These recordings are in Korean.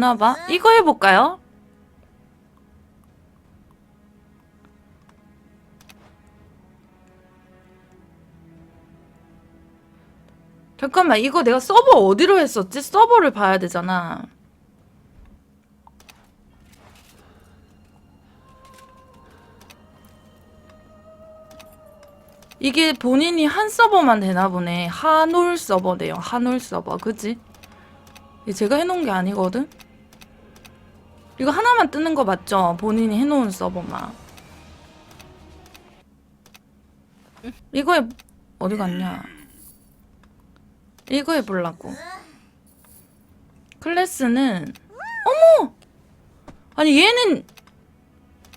있나 봐. 이거 해볼까요? 잠깐만, 이거 내가 서버 어디로 했었지? 서버를 봐야 되잖아. 이게 본인이 한 서버만 되나 보네. 한올 서버네요. 한올 서버. 그지? 제가 해놓은 게 아니거든? 이거 하나만 뜨는 거 맞죠? 본인이 해놓은 서버만. 이거에, 어디 갔냐? 이거 해보려고. 클래스는, 어머! 아니, 얘는,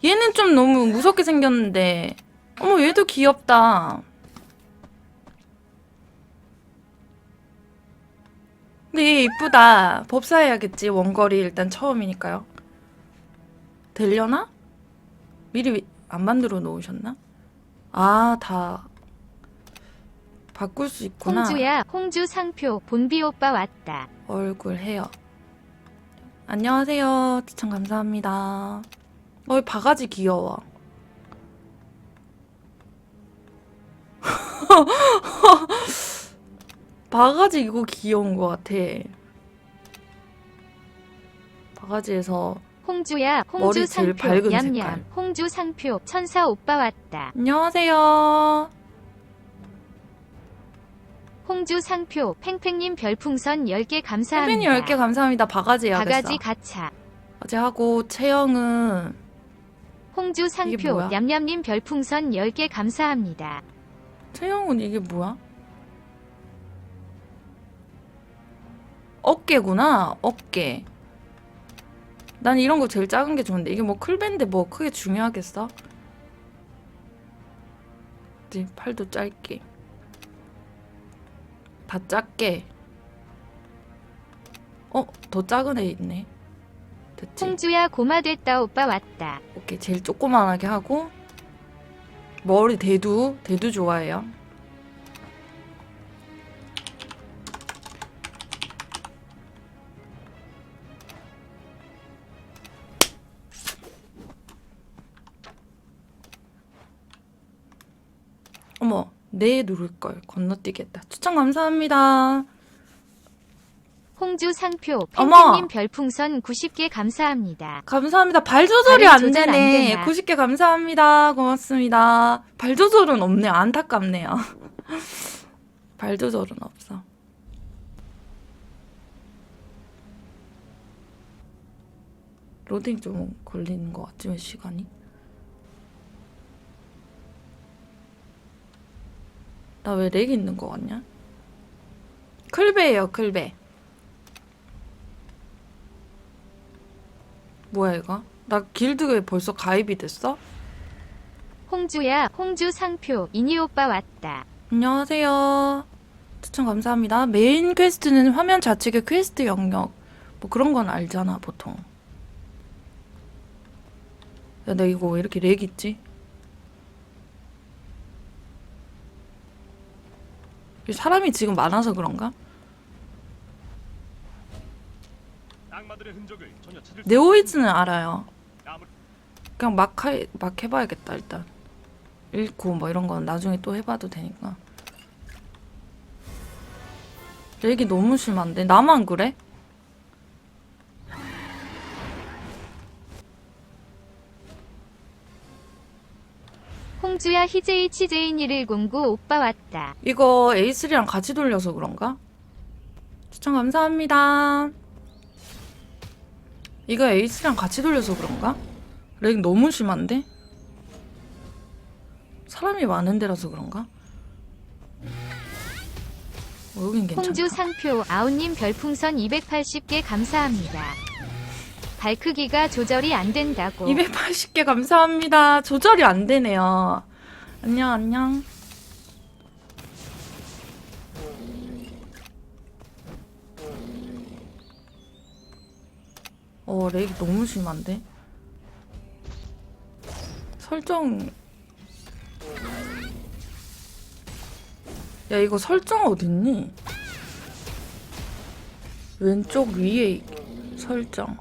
얘는 좀 너무 무섭게 생겼는데, 어머, 얘도 귀엽다. 근데 얘 이쁘다. 법사해야겠지. 원거리 일단 처음이니까요. 되려나? 미리 안 만들어 놓으셨나? 아, 다 바꿀 수 있구나. 홍주야, 홍주 상표, 본비 오빠 왔다. 얼굴 헤어. 안녕하세요. 추천 감사합니다. 어, 이 바가지 귀여워. 바가지 이거 귀여운 것 같아. 바가지에서 홍주야, 머리 홍주 제일 상표, 밝은 얌얌. 홍주 상표, 천사 오빠 왔다. 안녕하세요. 홍주 상표, 팽팽님 별풍선 10개 감사합니다. 혜빈이 10개 감사합니다. 바가지 해야겠어. 바가지 가차. 어제 하고 채영은 홍주 상표, 뭐야? 얌얌님 별풍선 10개 감사합니다. 채영은 이게 뭐야? 어깨구나. 어깨. 난 이런 거 제일 작은 게 좋은데 이게 뭐 클밴데 뭐 크게 중요하겠어? 이제 팔도 짧게. 다 작게. 어, 더 작은 애 있네. 됐지? 홍주야, 고마 됐다 오빠 왔다. 오케이 제일 조그만하게 하고 머리 대두 대두 좋아해요. 네 누를 걸 건너뛰겠다. 추천 감사합니다. 홍주 상표, 어머! 팽팽님 별풍선 90개 감사합니다. 감사합니다. 발 조절이 발이 안 조절 안 되네. 되나? 90개 감사합니다. 고맙습니다. 발 조절은 없네요. 안타깝네요. 발 조절은 없어. 로딩 좀 걸리는 것 같지, 왜 시간이? 나 왜 렉 있는 것 같냐? 클베예요, 클베. 뭐야 이거? 나 길드에 벌써 가입이 됐어? 홍주야, 홍주 상표, 이니 오빠 왔다. 안녕하세요. 추천 감사합니다. 메인 퀘스트는 화면 좌측의 퀘스트 영역. 뭐 그런 건 알잖아, 보통. 야, 나 이거 왜 이렇게 렉 있지? 사람이 지금 많아서 그런가? 네오이즈는 알아요. 그냥 막, 하, 막 해봐야겠다, 일단. 읽고 뭐 이런 건 나중에 또 해봐도 되니까. 렉이 너무 심한데? 나만 그래? 홍주야, 희제이 치제인 1109 오빠 왔다. 이거 A3랑 같이 돌려서 그런가? 추천 감사합니다. 이거 A3랑 같이 돌려서 그런가? 렉 너무 심한데? 사람이 많은 데라서 그런가? 어, 여긴 괜찮다. 홍주 상표, 아우님 별풍선 280개 감사합니다. 발 크기가 조절이 안 된다고. 280개 감사합니다. 조절이 안 되네요. 안녕, 안녕. 어, 렉이 너무 심한데? 설정. 야 이거 설정 어딨니? 왼쪽 위에 설정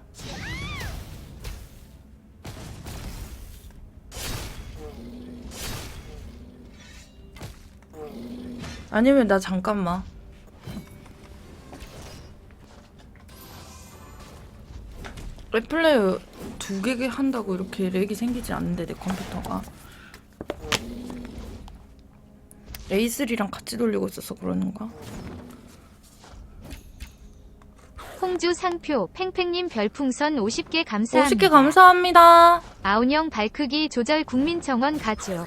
아니면 나 잠깐만 랩플레이 두개 한다고 이렇게 렉이 생기지 않는데 내 컴퓨터가 A3랑 같이 돌리고 있어서 그러는가? 홍주 상표 팽팽님 별풍선 50개 감사합니다. 50개 감사합니다. 아운형 발크기 조절 국민청원 가족.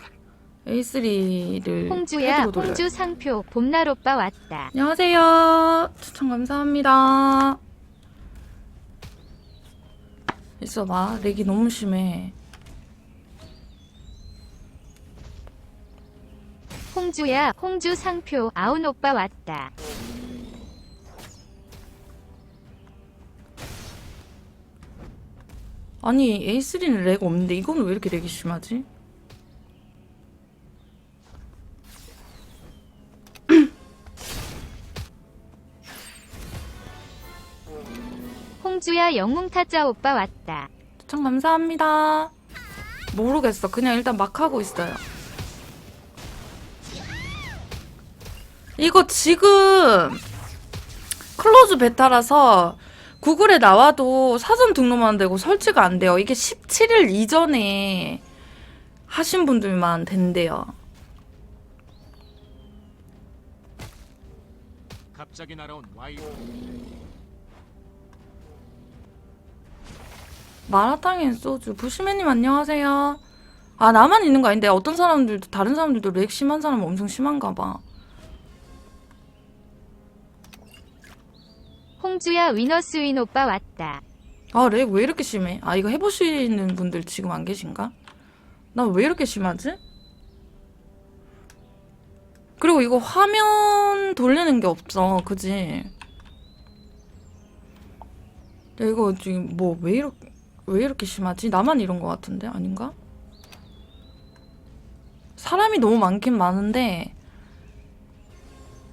A3를 홍주야 홍주 상표 봄날 오빠 왔다. 안녕하세요. 추천 감사합니다. 있어봐. 렉이 너무 심해. 홍주야 홍주 상표 아운 오빠 왔다. 아니 A3는 렉 없는데 이거는 왜 이렇게 렉이 심하지? 홍주야 영웅 타짜 오빠 왔다. 추천 감사합니다. 모르겠어. 그냥 일단 막 하고 있어요. 이거 지금 클로즈 베타라서 구글에 나와도 사전 등록만 되고 설치가 안 돼요. 이게 17일 이전에 하신 분들만 된대요. 갑자기 날아온 와이 마라탕엔 소주. 부시맨님 안녕하세요. 아 나만 있는 거 아닌데 어떤 사람들도 다른 사람들도 렉 심한 사람 엄청 심한가 봐. 홍주야 위너스 윈 오빠 왔다. 아, 렉 왜 이렇게 심해? 아, 이거 해보시는 분들 지금 안 계신가? 나 왜 이렇게 심하지? 그리고 이거 화면 돌리는 게 없어, 그지? 야, 이거 지금 뭐 왜 이렇게, 왜 이렇게 심하지? 나만 이런 거 같은데? 아닌가? 사람이 너무 많긴 많은데,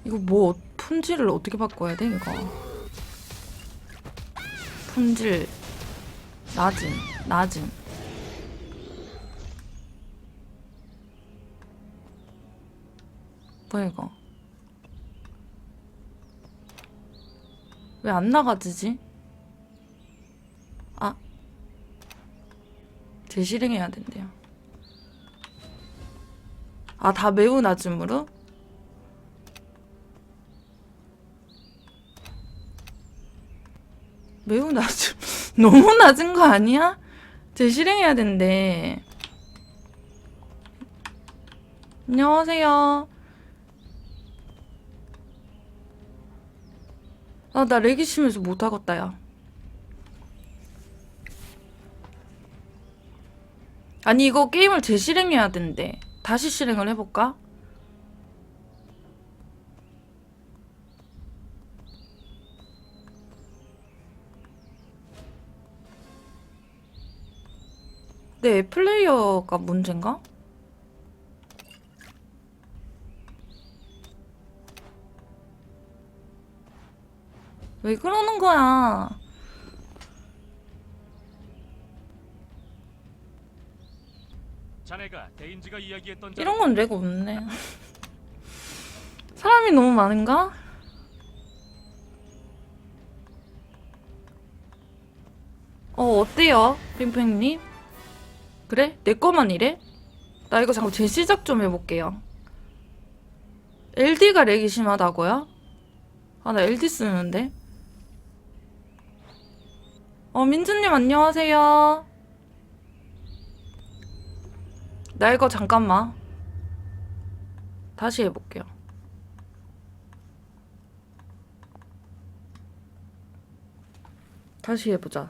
이거 뭐, 품질을 어떻게 바꿔야 돼, 이거? 품질 낮은 낮은 뭐야 이거 왜 안 나가지지? 재실행해야 된대요 아 다 매우 낮음으로? 매우 낮음 너무 낮은 거 아니야? 재실행해야 된대. 안녕하세요. 아, 나 렉이 심해서 못하겠다, 야. 아니, 이거 게임을 재실행해야 된대. 다시 실행을 해볼까? 내 플레이어가 문제인가? 왜 그러는 거야? 자네가 데인지가 이야기했던 자 이런 건 내가 없네. 사람이 너무 많은가? 어, 어때요? 핑핑님? 그래? 내 거만 이래? 나 이거 잠깐 재시작 좀 해볼게요. LD가 렉이 심하다고요? 아, 나 LD 쓰는데. 어, 민주님 안녕하세요. 나 이거 잠깐만. 다시 해볼게요. 다시 해보자.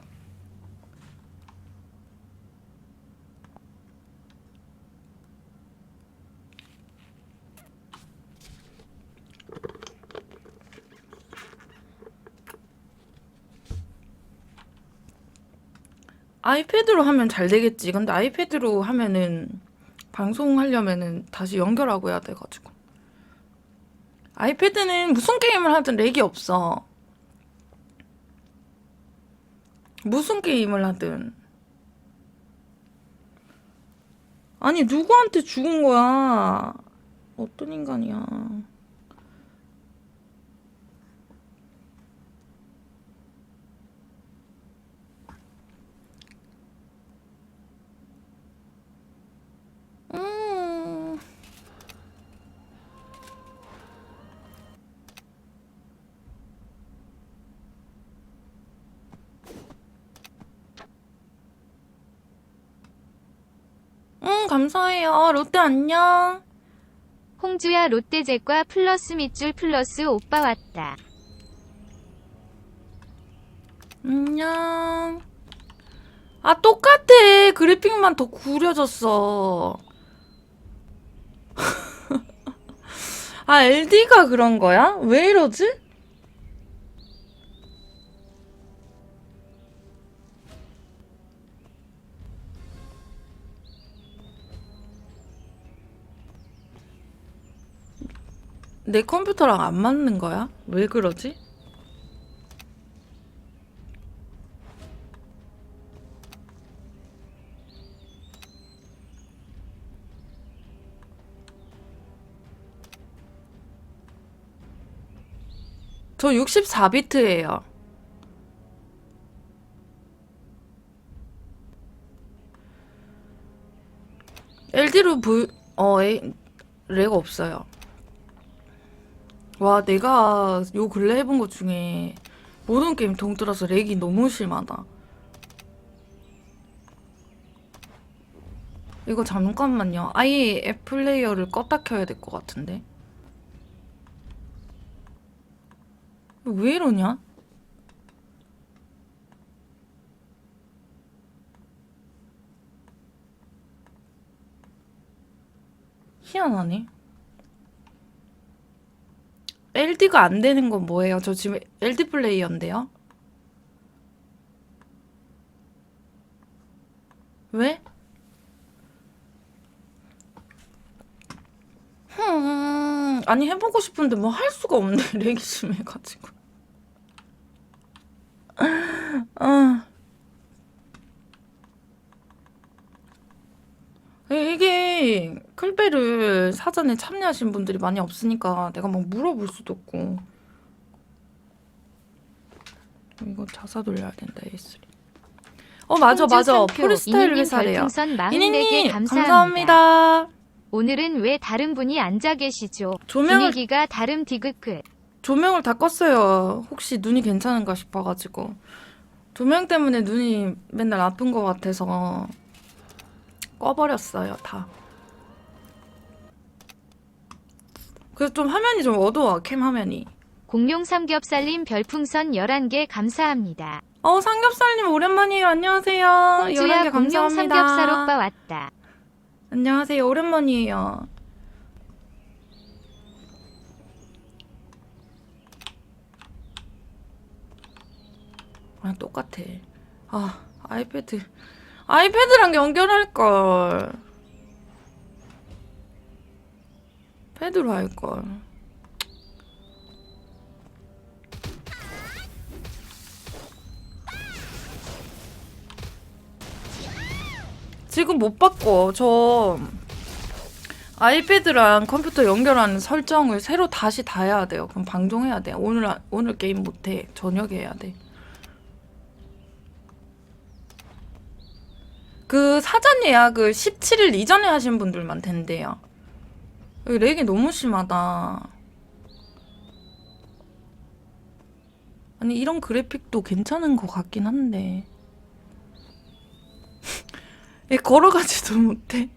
아이패드로 하면 잘 되겠지. 근데 아이패드로 하면은 방송하려면은 다시 연결하고 해야 돼가지고. 아이패드는 무슨 게임을 하든 렉이 없어. 무슨 게임을 하든. 아니, 누구한테 죽은 거야? 어떤 인간이야. 음. 응, 감사해요. 롯데 안녕. 홍주야 롯데제과 플러스 밑줄 플러스 오빠 왔다. 안녕. 아, 똑같아. 그래픽만 더 구려졌어. 아, LD가 그런 거야? 왜 이러지? 내 컴퓨터랑 안 맞는 거야? 왜 그러지? 저 64비트예요. LD로 부, 어, 에, 렉 없어요. 와, 내가 요 근래 해본 것 중에 모든 게임 동들어서 렉이 너무 심하다. 이거 잠깐만요. 아예 앱 플레이어를 껐다 켜야 될 것 같은데. 왜 이러냐? 희한하네. LD가 안 되는 건 뭐예요? 저 지금 LD 플레이어인데요? 왜? 흠, 아니 해보고 싶은데 뭐 할 수가 없네 렉이 심해가지고 아 이게 클베를 사전에 참여하신 분들이 많이 없으니까 내가 막 물어볼 수도 없고 이거 자사 돌려야 된다 A3 어 맞아 맞아 프리스타일 회사래요 별풍선 44개 이니님 감사합니다. 감사합니다 오늘은 왜 다른 분이 앉아 계시죠? 조명을 분위기가 다름 디귿끝. 조명을 다 껐어요. 혹시 눈이 괜찮은가 싶어가지고. 조명 때문에 눈이 맨날 아픈 것 같아서 꺼버렸어요, 다. 그래서 좀 화면이 좀 어두워, 캠 화면이. 공룡 삼겹살님 별풍선 11개 감사합니다. 어, 삼겹살님 오랜만이에요. 안녕하세요. 홍주야 11개 공룡 감사합니다. 삼겹살 오빠 왔다. 안녕하세요. 오랜만이에요. 아, 똑같아. 아, 아이패드. 아이패드랑 연결할걸. 패드로 할걸. 지금 못 바꿔. 저 아이패드랑 컴퓨터 연결하는 설정을 새로 다시 다 해야 돼요. 그럼 방종해야 돼. 오늘 아- 오늘 게임 못 해. 저녁에 해야 돼. 그 사전 예약을 17일 이전에 하신 분들만 된대요. 렉이 너무 심하다. 아니 이런 그래픽도 괜찮은 것 같긴 한데. 얘 걸어가지도 못해.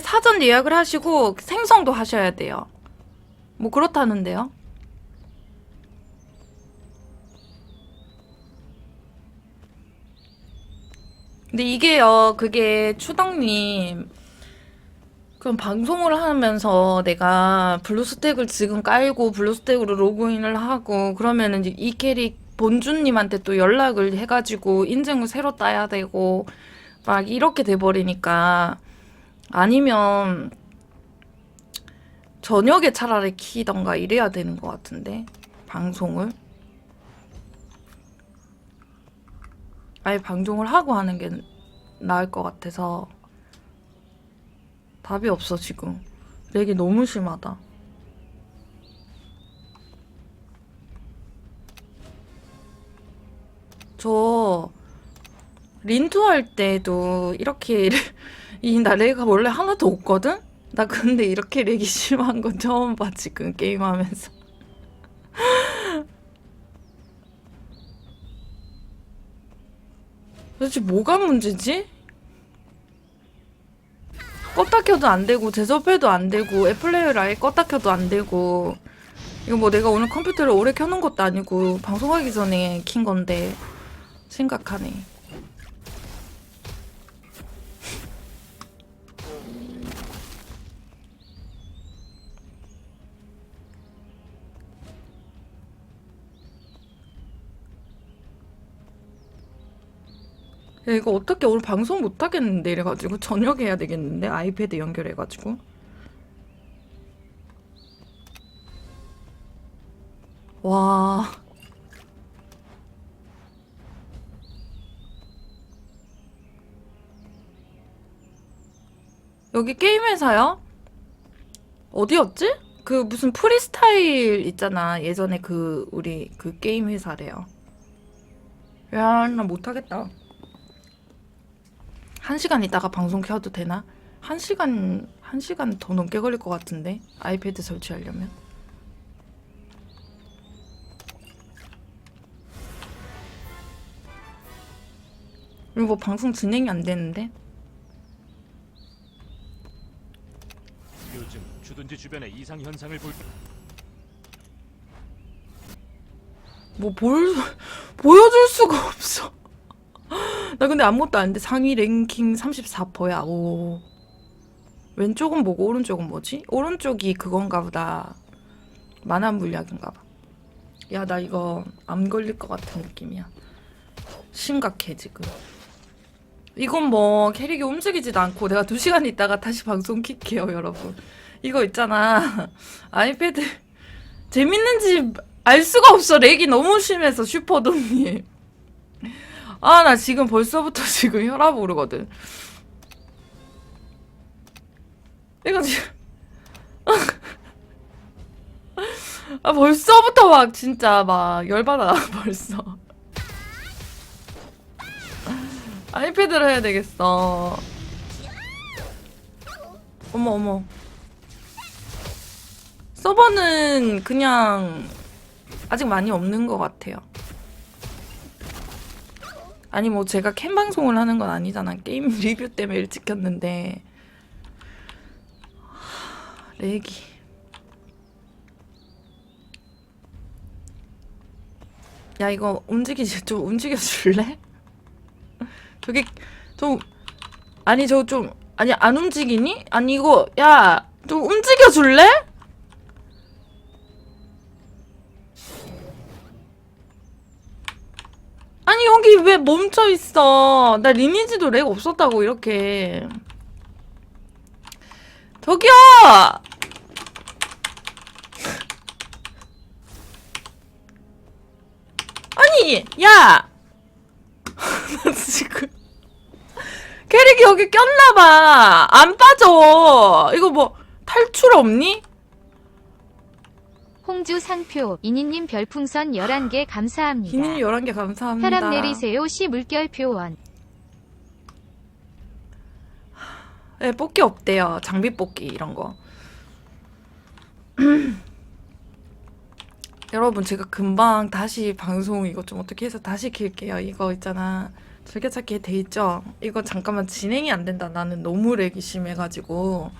사전 예약을 하시고 생성도 하셔야 돼요. 뭐 그렇다는데요. 근데 이게요, 그게 추덕님. 그럼 방송을 하면서 내가 블루스택을 지금 깔고 블루스택으로 로그인을 하고 그러면은 이 캐릭 본주님한테 또 연락을 해가지고 인증을 새로 따야 되고 막 이렇게 돼버리니까 아니면 저녁에 차라리 키던가 이래야 되는 것 같은데 방송을? 아예 방송을 하고 하는 게 나을 것 같아서 답이 없어 지금. 렉이 너무 심하다. 저 린투 할 때도 이렇게 이나 렉가 원래 하나도 없거든? 나 근데 이렇게 렉이 심한 건 처음 봐 지금 게임하면서 도대체 뭐가 문제지? 껐다 켜도 안 되고 제접해도 안 되고 애플레이어를 아예 껐다 켜도 안 되고 이거 뭐 내가 오늘 컴퓨터를 오래 켜놓은 것도 아니고 방송하기 전에 킨 건데 심각하네. 야, 이거 어떻게 오늘 방송 못 하겠는데 이래가지고 저녁에 해야 되겠는데? 아이패드 연결해가지고. 와. 여기 게임 회사요? 어디였지? 그 무슨 프리스타일 있잖아. 예전에 그 우리 그 게임 회사래요. 야 나 못하겠다 한 시간 있다가 방송 켜도 되나? 한 시간 한 시간 더 넘게 걸릴 것 같은데 아이패드 설치하려면 이거 뭐 방송 진행이 안 되는데 요즘 주둔지 주변의 이상 현상을 볼 뭐볼 보여줄 수가 없어. 나 근데 아무것도 안 돼. 상위 랭킹 34%야. 오. 왼쪽은 뭐고 오른쪽은 뭐지? 오른쪽이 그건가 보다. 만화 물약인가 봐. 야, 나 이거 암 걸릴 것 같은 느낌이야. 심각해, 지금. 이건 뭐 캐릭이 움직이지도 않고 내가 두 시간 있다가 다시 방송 킬게요, 여러분. 이거 있잖아. 아이패드 재밌는지 알 수가 없어. 렉이 너무 심해서 슈퍼돔님. 아, 나 지금 벌써부터 지금 혈압 오르거든. 이거 지금. 아, 벌써부터 막 진짜 막 열받아, 벌써. 아이패드로 해야 되겠어. 어머, 어머. 서버는 그냥 아직 많이 없는 것 같아요. 아니 뭐 제가 캠 방송을 하는 건 아니잖아. 게임 리뷰 때문에 일찍 켰는데 하, 렉이 야 이거 움직이지 좀 움직여 줄래? 저기 좀 아니 저 좀 아니 안 움직이니? 아니 이거 야 좀 움직여 줄래? 아니 여기 왜 멈춰 있어? 나 리니지도 렉 없었다고 이렇게. 저기요! 아니, 야! 나 지금 캐릭이 여기 꼈나봐. 안 빠져. 이거 뭐 탈출 없니? 홍주 상표 이니님 별풍선 11개 감사합니다. 기님 11개 감사합니다. 혈압 내리세요 시 물결 표원. 네, 뽑기 없대요. 장비 뽑기 이런 거. 여러분 제가 금방 다시 방송 이거 좀 어떻게 해서 다시 킬게요. 이거 있잖아. 즐겨찾기 돼 있죠? 이거 잠깐만 진행이 안 된다. 나는 너무 렉이 심해가지고.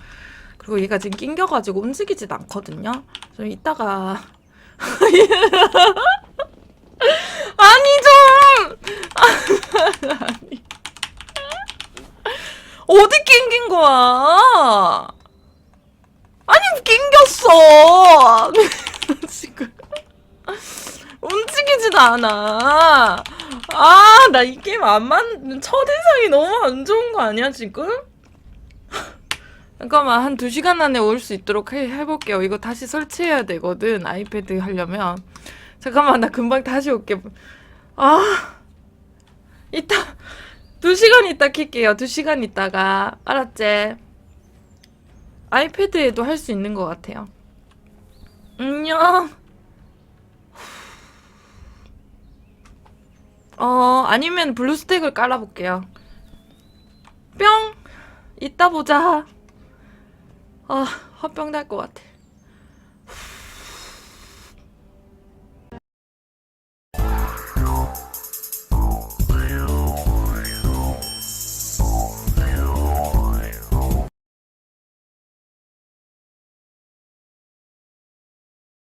그리고 얘가 지금 낑겨가지고 움직이지도 않거든요. 좀 이따가. 아니 좀! 아니. 어디 낑긴 거야? 아니 낑겼어. 지금 움직이지도 않아. 아, 나 이 게임 안 맞, 첫인상이 너무 안 좋은 거 아니야, 지금? 잠깐만, 한두 시간 안에 올 수 있도록 해, 해볼게요. 이거 다시 설치해야 되거든, 아이패드 하려면. 잠깐만, 나 금방 다시 올게. 아, 이따, 두 시간 있다 킬게요. 두 시간 있다가. 알았지? 아이패드에도 할 수 있는 것 같아요. 안녕. 어, 아니면 블루스택을 깔아볼게요. 뿅! 이따 보자. 아, 화병 날 것 같아.